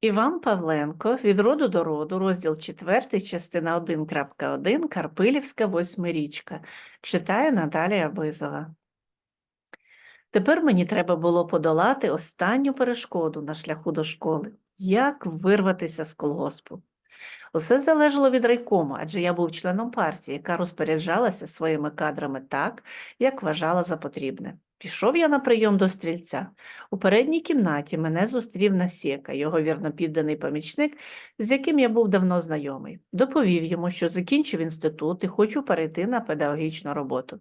Іван Павленко від роду до роду, розділ 4, частина 1.1, Карпилівська восьмирічка. Читає Наталія Бизова. Тепер мені треба було подолати останню перешкоду на шляху до школи. Як вирватися з колгоспу? Усе залежало від райкому, адже я був членом партії, яка розпоряджалася своїми кадрами так, як вважала за потрібне. Пішов я на прийом до стрільця. У передній кімнаті мене зустрів Насєка, його вірно підданий помічник, з яким я був давно знайомий. Доповів йому, що закінчив інститут і хочу перейти на педагогічну роботу.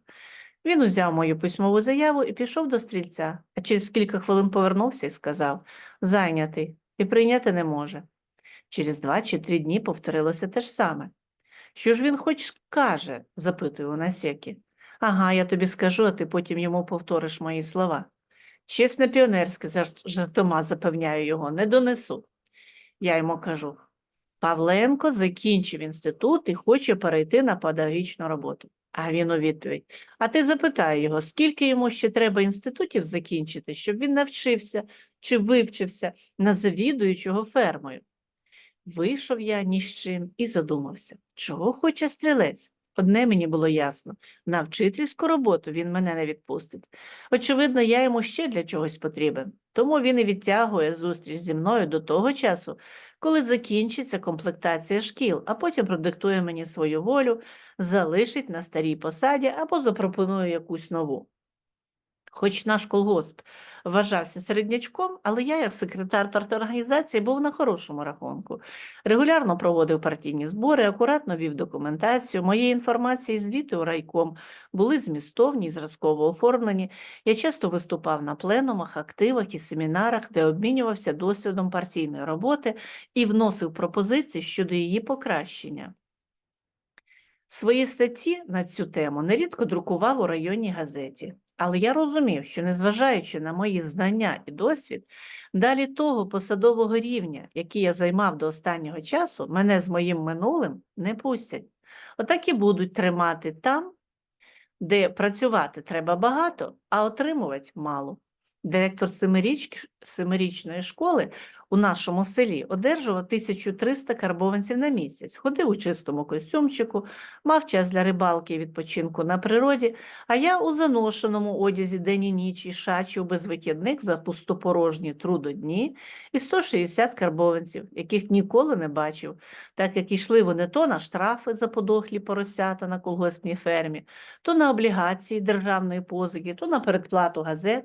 Він узяв мою письмову заяву і пішов до стрільця, а через кілька хвилин повернувся і сказав зайнятий і прийняти не може. Через два чи три дні повторилося те ж саме. Що ж він хоч каже? запитую у Насєки. Ага, я тобі скажу, а ти потім йому повториш мої слова. Чесне піонерське, жартома запевняю його, не донесу. Я йому кажу, Павленко закінчив інститут і хоче перейти на педагогічну роботу. А він у відповідь, а ти запитай його, скільки йому ще треба інститутів закінчити, щоб він навчився чи вивчився на завідуючого фермою. Вийшов я ні з чим і задумався, чого хоче стрілець. Одне мені було ясно на вчительську роботу він мене не відпустить. Очевидно, я йому ще для чогось потрібен, тому він і відтягує зустріч зі мною до того часу, коли закінчиться комплектація шкіл, а потім продиктує мені свою волю, залишить на старій посаді або запропонує якусь нову. Хоч наш колгосп вважався середнячком, але я, як секретар парторганізації, був на хорошому рахунку. Регулярно проводив партійні збори, акуратно вів документацію. Мої інформації і звіти у райком були змістовні і зразково оформлені. Я часто виступав на пленумах, активах і семінарах, де обмінювався досвідом партійної роботи і вносив пропозиції щодо її покращення. Свої статті на цю тему нерідко друкував у районній газеті. Але я розумів, що незважаючи на мої знання і досвід, далі того посадового рівня, який я займав до останнього часу, мене з моїм минулим не пустять. Отак і будуть тримати там, де працювати треба багато, а отримувати мало. Директор семиріч... семирічної школи у нашому селі одержував 1300 карбованців на місяць, ходив у чистому костюмчику, мав час для рибалки і відпочинку на природі, а я у заношеному одязі день і ніч і шачив без вихідних за пустопорожні трудодні і 160 карбованців, яких ніколи не бачив, так як йшли вони то на штрафи за подохлі поросята на колгоспній фермі, то на облігації державної позики, то на передплату газет.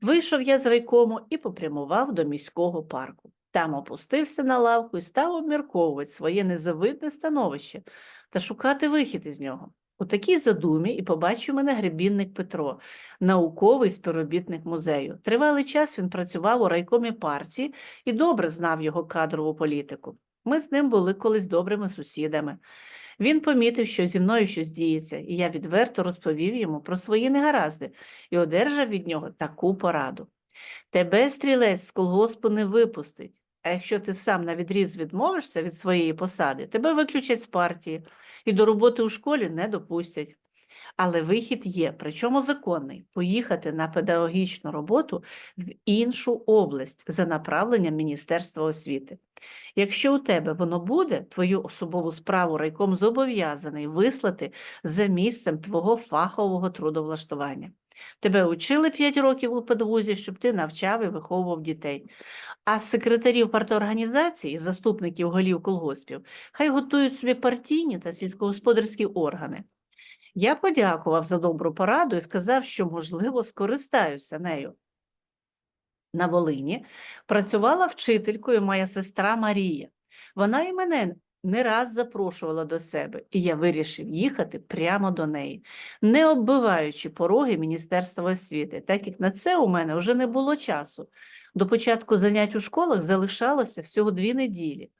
Вийшов я з райкому і попрямував до міського парку. Там опустився на лавку і став обмірковувати своє незавидне становище та шукати вихід із нього. У такій задумі і побачив мене гребінник Петро, науковий співробітник музею. Тривалий час він працював у райкомі партії і добре знав його кадрову політику. Ми з ним були колись добрими сусідами. Він помітив, що зі мною щось діється, і я відверто розповів йому про свої негаразди і одержав від нього таку пораду. Тебе стрілець з колгоспу не випустить, а якщо ти сам на відріз відмовишся від своєї посади, тебе виключать з партії і до роботи у школі не допустять. Але вихід є, причому законний поїхати на педагогічну роботу в іншу область за направленням Міністерства освіти. Якщо у тебе воно буде, твою особову справу райком зобов'язаний вислати за місцем твого фахового трудовлаштування. Тебе учили 5 років у педвузі, щоб ти навчав і виховував дітей. А секретарів парторганізацій і заступників голів колгоспів хай готують собі партійні та сільськогосподарські органи. Я подякував за добру пораду і сказав, що, можливо, скористаюся нею. На Волині працювала вчителькою моя сестра Марія. Вона і мене не раз запрошувала до себе, і я вирішив їхати прямо до неї, не оббиваючи пороги Міністерства освіти, так як на це у мене вже не було часу. До початку занять у школах залишалося всього дві неділі.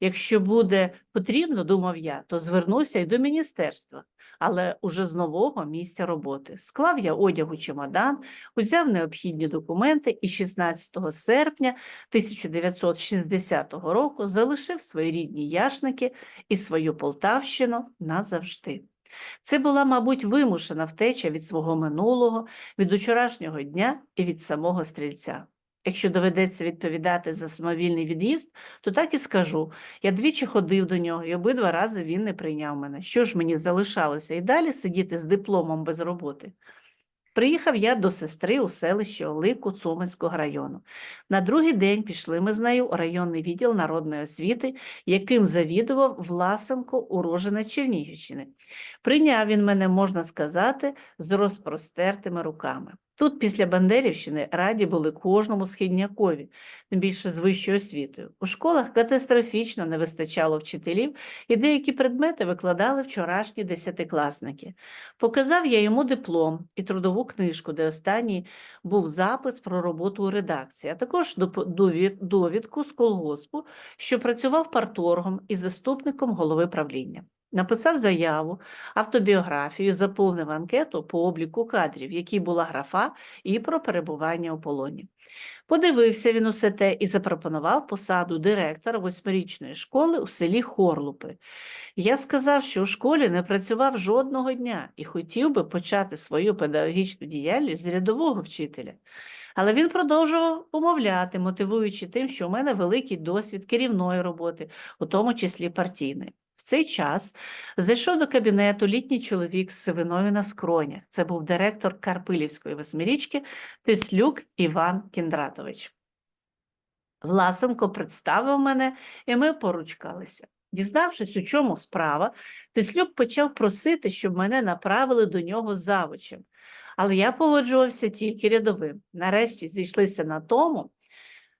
Якщо буде потрібно, думав я, то звернуся й до міністерства, але уже з нового місця роботи. Склав я одяг у чемодан, узяв необхідні документи і 16 серпня 1960 року залишив свої рідні яшники і свою Полтавщину назавжди. Це була, мабуть, вимушена втеча від свого минулого, від учорашнього дня і від самого стрільця. Якщо доведеться відповідати за самовільний від'їзд, то так і скажу. Я двічі ходив до нього, і обидва рази він не прийняв мене. Що ж мені залишалося і далі сидіти з дипломом без роботи? Приїхав я до сестри у селище Олику Цуманського району. На другий день пішли ми з нею у районний відділ народної освіти, яким завідував Власенко уроженець Чернігівщини. Прийняв він мене, можна сказати, з розпростертими руками. Тут, після Бандерівщини, раді були кожному східнякові, тим більше з вищою освітою. У школах катастрофічно не вистачало вчителів, і деякі предмети викладали вчорашні десятикласники. Показав я йому диплом і трудову книжку, де останній був запис про роботу у редакції, а також довідку з колгоспу, що працював парторгом і заступником голови правління. Написав заяву, автобіографію, заповнив анкету по обліку кадрів, в якій була графа і про перебування у полоні. Подивився він усе те і запропонував посаду директора восьмирічної школи у селі Хорлупи. Я сказав, що у школі не працював жодного дня і хотів би почати свою педагогічну діяльність з рядового вчителя. Але він продовжував умовляти, мотивуючи тим, що у мене великий досвід керівної роботи, у тому числі партійної. В цей час зайшов до кабінету літній чоловік з сивиною на скронях. Це був директор Карпилівської восьмирічки Тислюк Іван Кіндратович. Власенко представив мене, і ми поручкалися. Дізнавшись, у чому справа, Тислюк почав просити, щоб мене направили до нього завучем. Але я погоджувався тільки рядовим. Нарешті зійшлися на тому,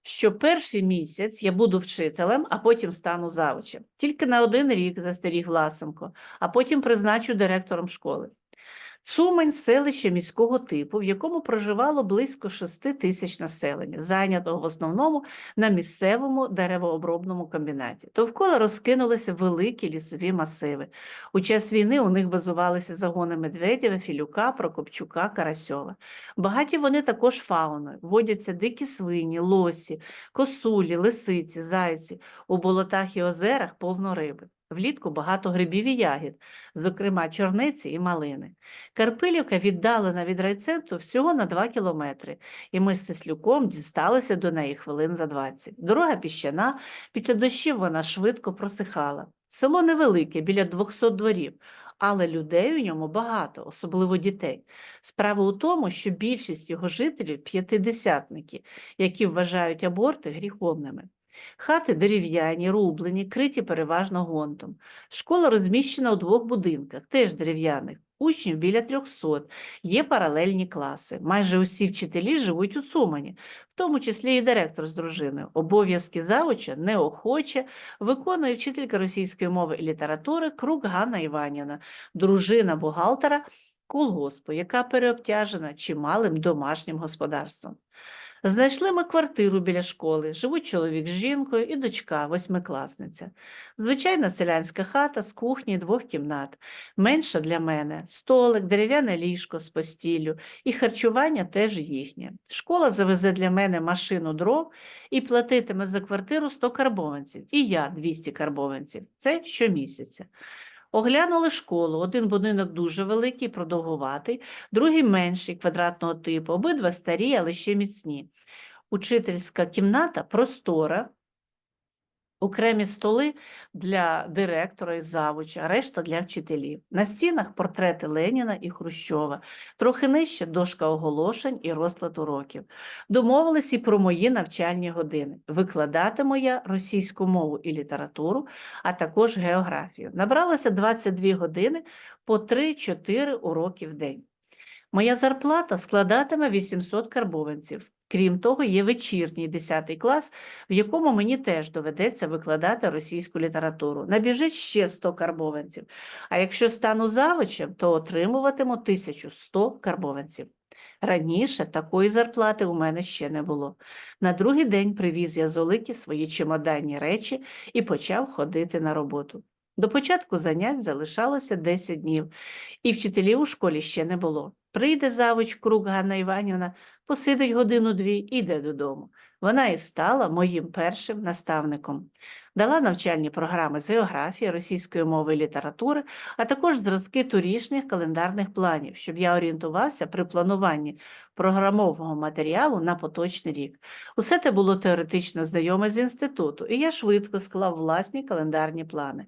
що перший місяць я буду вчителем, а потім стану завучем. Тільки на один рік застеріг Власенко, а потім призначу директором школи. Цумань – селище міського типу, в якому проживало близько 6 тисяч населення, зайнятого в основному на місцевому деревообробному комбінаті. Довкола розкинулися великі лісові масиви. У час війни у них базувалися загони Медведєва, Філюка, Прокопчука, Карасьова. Багаті вони також фауною. Водяться дикі свині, лосі, косулі, лисиці, зайці. У болотах і озерах повно риби. Влітку багато грибів і ягід, зокрема чорниці і малини. Карпилівка віддалена від райцентру всього на 2 кілометри, і ми з Теслюком дісталися до неї хвилин за 20. Дорога піщана, після дощів вона швидко просихала. Село невелике, біля 200 дворів, але людей у ньому багато, особливо дітей. Справа у тому, що більшість його жителів – п'ятидесятники, які вважають аборти гріховними. Хати дерев'яні, рублені, криті переважно гонтом. Школа розміщена у двох будинках, теж дерев'яних. Учнів біля 300, є паралельні класи. Майже усі вчителі живуть у Цумані, в тому числі і директор з дружиною. Обов'язки завуча неохоче виконує вчителька російської мови і літератури Крук Ганна Іванівна, дружина бухгалтера колгоспу, яка переобтяжена чималим домашнім господарством. Знайшли ми квартиру біля школи, живуть чоловік з жінкою і дочка, восьмикласниця. Звичайна селянська хата з кухні двох кімнат, менша для мене, столик, дерев'яне ліжко з постіллю, і харчування теж їхнє. Школа завезе для мене машину дров і платитиме за квартиру 100 карбованців, і я 200 карбованців. Це щомісяця. Оглянули школу. Один будинок дуже великий, продовгуватий, другий менший, квадратного типу, обидва старі, але ще міцні. Учительська кімната простора, окремі столи для директора і завуча, решта для вчителів. На стінах портрети Леніна і Хрущова, трохи нижче дошка оголошень і розклад уроків. Домовились і про мої навчальні години. Викладатиму я російську мову і літературу, а також географію. Набралося 22 години по 3-4 уроки в день. Моя зарплата складатиме 800 карбованців. Крім того, є вечірній 10 клас, в якому мені теж доведеться викладати російську літературу. Набіжить ще 100 карбованців. А якщо стану завучем, то отримуватиму 1100 карбованців. Раніше такої зарплати у мене ще не було. На другий день привіз я з Олики свої чемоданні речі і почав ходити на роботу. До початку занять залишалося 10 днів, і вчителів у школі ще не було. Прийде завуч круг Ганна Іванівна, посидить годину-дві і йде додому. Вона і стала моїм першим наставником. Дала навчальні програми з географії, російської мови і літератури, а також зразки торішніх календарних планів, щоб я орієнтувався при плануванні програмового матеріалу на поточний рік. Усе це було теоретично знайоме з інституту, і я швидко склав власні календарні плани.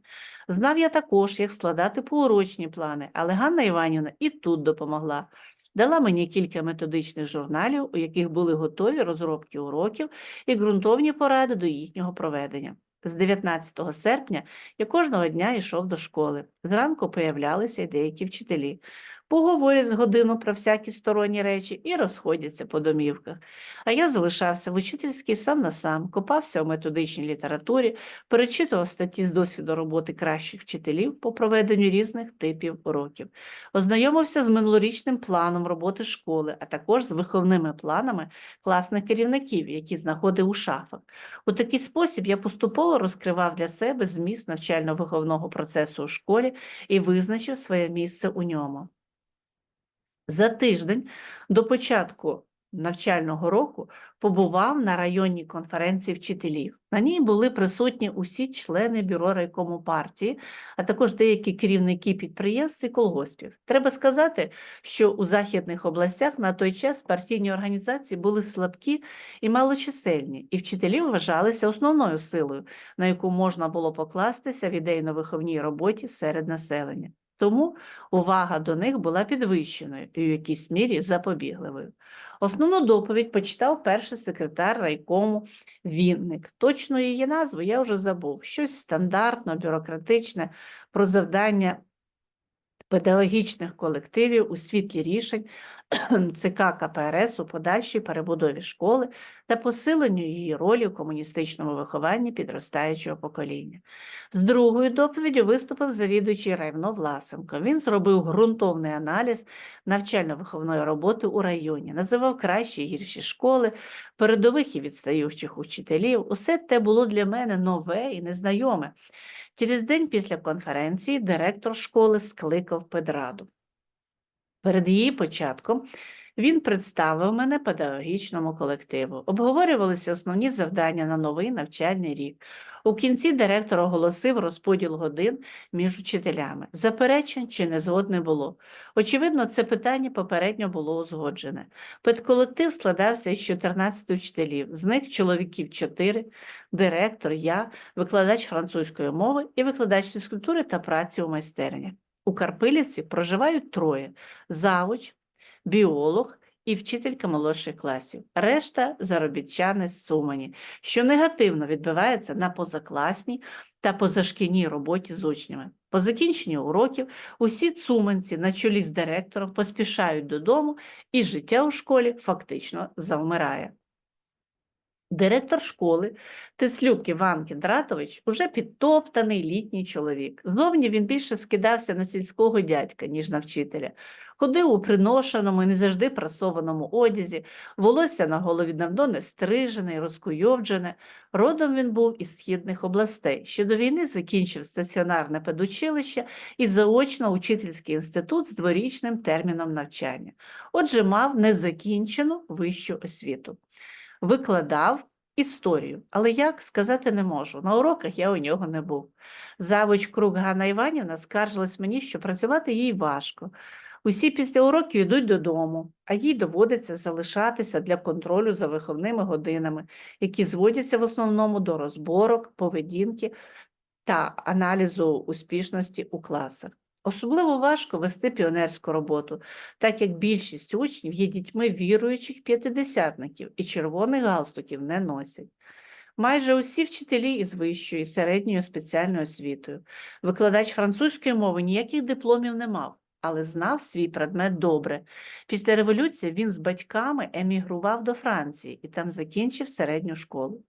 Знав я також, як складати поурочні плани, але Ганна Іванівна і тут допомогла. Дала мені кілька методичних журналів, у яких були готові розробки уроків і ґрунтовні поради до їхнього проведення. З 19 серпня я кожного дня йшов до школи. Зранку появлялися й деякі вчителі. Поговорять з годину про всякі сторонні речі і розходяться по домівках. А я залишався в учительській сам на сам, копався у методичній літературі, перечитував статті з досвіду роботи кращих вчителів по проведенню різних типів уроків, ознайомився з минулорічним планом роботи школи, а також з виховними планами класних керівників, які знаходив у шафах. У такий спосіб я поступово розкривав для себе зміст навчально-виховного процесу у школі і визначив своє місце у ньому. За тиждень до початку навчального року побував на районній конференції вчителів. На ній були присутні усі члени бюро райкому партії, а також деякі керівники підприємств і колгоспів. Треба сказати, що у західних областях на той час партійні організації були слабкі і малочисельні, і вчителі вважалися основною силою, на яку можна було покластися в ідейно-виховній роботі серед населення. Тому увага до них була підвищеною і в якійсь мірі запобігливою. Основну доповідь почитав перший секретар райкому Вінник. Точно її назву я вже забув. Щось стандартно, бюрократичне про завдання педагогічних колективів у світлі рішень ЦК КПРС у подальшій перебудові школи та посиленню її ролі у комуністичному вихованні підростаючого покоління. З другою доповіддю виступив завідуючий Райвно Власенко. Він зробив ґрунтовний аналіз навчально-виховної роботи у районі, називав кращі і гірші школи, передових і відстаючих учителів. Усе те було для мене нове і незнайоме. Через день після конференції директор школи скликав педраду. Перед її початком він представив мене педагогічному колективу. Обговорювалися основні завдання на новий навчальний рік. У кінці директор оголосив розподіл годин між учителями. Заперечень чи не було. Очевидно, це питання попередньо було узгоджене. Педколектив складався із 14 вчителів, з них чоловіків 4, директор, я, викладач французької мови і викладач фізкультури та праці у майстернях. У Карпилівці проживають троє – завуч, біолог і вчителька молодших класів. Решта – заробітчани з Сумані, що негативно відбивається на позакласній та позашкільній роботі з учнями. По закінченні уроків усі цуманці на чолі з директором поспішають додому, і життя у школі фактично завмирає. Директор школи Теслюк Іван Кіндратович уже підтоптаний літній чоловік. Зовні він більше скидався на сільського дядька, ніж на вчителя. Ходив у приношеному і не завжди прасованому одязі, волосся на голові давно не стрижене розкуйовджене. Родом він був із східних областей. Ще до війни закінчив стаціонарне педучилище і заочно учительський інститут з дворічним терміном навчання. Отже, мав незакінчену вищу освіту викладав історію, але як сказати не можу. На уроках я у нього не був. Завуч круг Ганна Іванівна скаржилась мені, що працювати їй важко. Усі після уроків йдуть додому, а їй доводиться залишатися для контролю за виховними годинами, які зводяться в основному до розборок, поведінки та аналізу успішності у класах. Особливо важко вести піонерську роботу, так як більшість учнів є дітьми віруючих п'ятидесятників і червоних галстуків не носять. Майже усі вчителі із вищою і середньою спеціальною освітою. Викладач французької мови ніяких дипломів не мав, але знав свій предмет добре. Після революції він з батьками емігрував до Франції і там закінчив середню школу.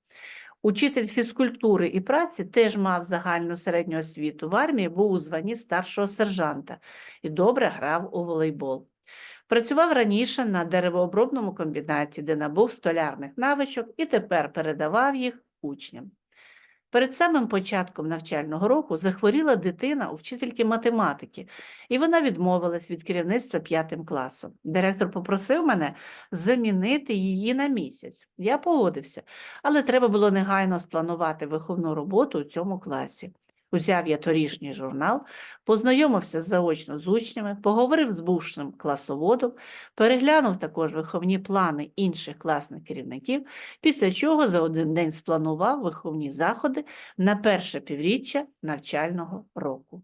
Учитель фізкультури і праці теж мав загальну середню освіту. В армії був у званні старшого сержанта і добре грав у волейбол. Працював раніше на деревообробному комбінаті, де набув столярних навичок і тепер передавав їх учням. Перед самим початком навчального року захворіла дитина у вчительки математики, і вона відмовилась від керівництва п'ятим класом. Директор попросив мене замінити її на місяць. Я погодився, але треба було негайно спланувати виховну роботу у цьому класі. Узяв я торішній журнал, познайомився заочно з учнями, поговорив з бувшим класоводом, переглянув також виховні плани інших класних керівників, після чого за один день спланував виховні заходи на перше півріччя навчального року.